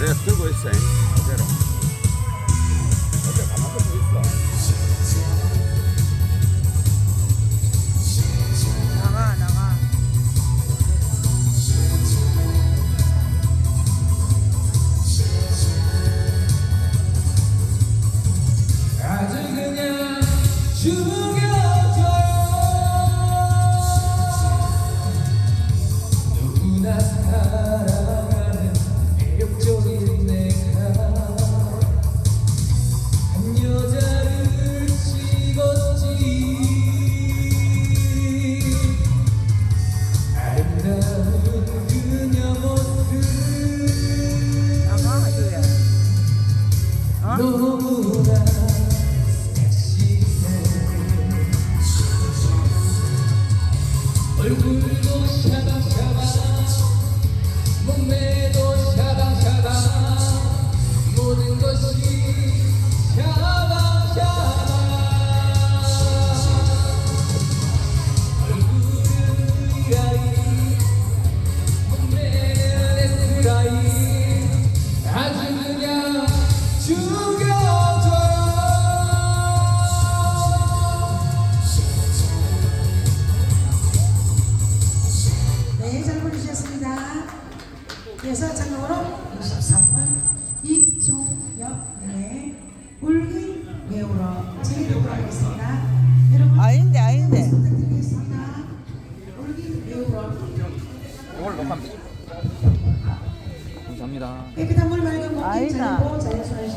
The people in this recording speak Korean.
우리가 들고 있어. 그대로. 어째 가만히 서 있어. 나가 나가 아주 그냥 죽여줘요 누구나 살 너무나 섹시해. 얼굴 대사장으로 23번 이종엽의 울기 배우러 제대로 하겠습니다. 여러분 아닌데 아닌데 울긋 외우러 이걸 녹화합니다. 감사합니다. 깨끗한 물 맑은 공기 아니다. 잘고 잘수하